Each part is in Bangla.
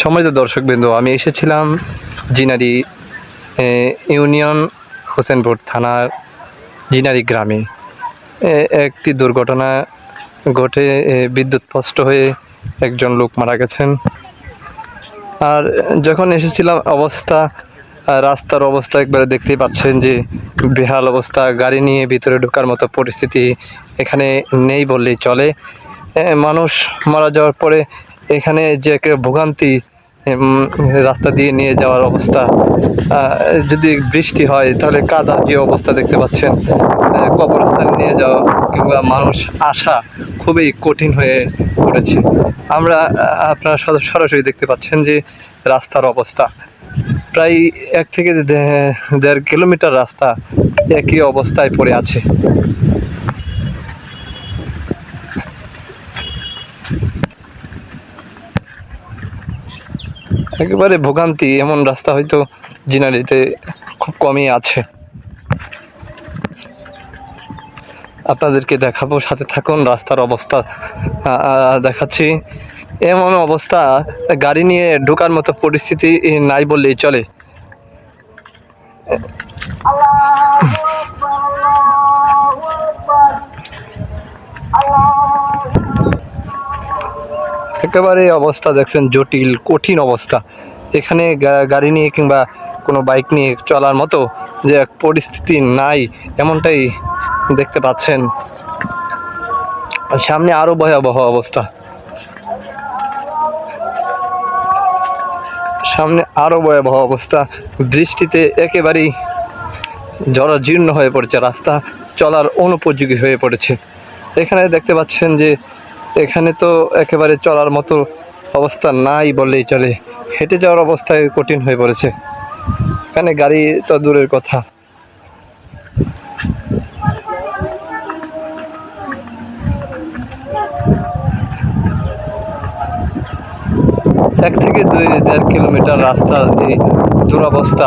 সম্মানিত দর্শকবৃন্দ, আমি এসেছিলাম জিনারি ইউনিয়ন হোসেনপুর থানার জিনারি গ্রামে। একটি দুর্ঘটনা ঘটে বিদ্যুৎ স্পষ্ট হয়ে একজন লোক মারা গেছেন। আর যখন এসেছিলাম, অবস্থা রাস্তার অবস্থা একবারে দেখতেই পাচ্ছেন যে বেহাল অবস্থা, গাড়ি নিয়ে ভিতরে ঢোকার মতো পরিস্থিতি এখানে নেই বললেই চলে। মানুষ মারা যাওয়ার পরে এখানে যে একটা ভোগান্তি রাস্তা দিয়ে নিয়ে যাওয়ার অবস্থা যদি বৃষ্টি হয় তাহলে কাদা যে অবস্থা দেখতে পাচ্ছেন কবরস্থানে নিয়ে যাওয়া কিংবা মানুষ আসা খুবই কঠিন হয়ে পড়েছে। আমরা আপনারা সরাসরি দেখতে পাচ্ছেন যে রাস্তার অবস্থা। প্রায় এক থেকে দেড় কিলোমিটার রাস্তা একই অবস্থায় পড়ে আছে। একেবারে ভোগান্তি, এমন রাস্তা হয়তো জিনারিতে খুব কমই আছে। আপনাদেরকে দেখাবো, সাথে থাকুন, রাস্তার অবস্থা দেখাচ্ছি। এমন অবস্থা, গাড়ি নিয়ে ঢোকার মতো পরিস্থিতি নাই বললেই চলে। একেবারে অবস্থা দেখছেন জটিল, কঠিন অবস্থা। এখানে গাড়ি নিয়ে কিংবা কোনো বাইক নিয়ে চলার মতো যে পরিস্থিতি নাই, এমনটাই দেখতে পাচ্ছেন। সামনে আরও ভয়াবহ অবস্থা। সামনে আরও ভয়াবহ অবস্থা। বৃষ্টিতে একেবারেই জরাজীর্ণ হয়ে পড়েছে। রাস্তা চলার অনুপযোগী হয়ে পড়েছে। এখানে দেখতে পাচ্ছেন যে এখানে তো একেবারে চলার মতো অবস্থা নাই বললেই চলে। হেঁটে যাওয়ার অবস্থায় কঠিন হয়ে পড়েছে। এখানে গাড়ি তো দূরের কথা। এক থেকে দুই, দেড় কিলোমিটার রাস্তা এই দুরবস্থা।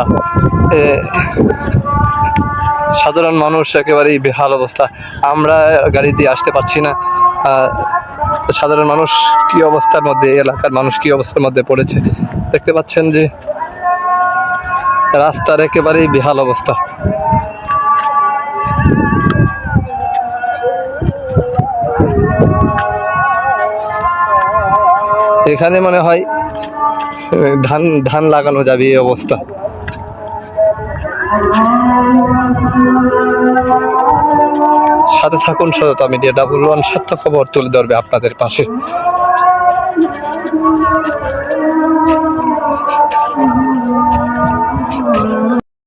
সাধারণ মানুষ একেবারেই বেহাল অবস্থা। আমরা গাড়ি দিয়ে আসতে পারছি না। সাধারণ মানুষ কি অবস্থার মধ্যে, এই এলাকার মানুষ কি অবস্থার মধ্যে পড়েছে? দেখতে পাচ্ছেন যে রাস্তার একেবারেই বেহাল অবস্থা। এখানে মনে হয় ধান ধান লাগানো যাবে এই অবস্থা। সাথে থাকুন সততা মিডিয়া ডাবল ওয়ান সত্য খবর তুলে ধরবে আপনাদের পাশে।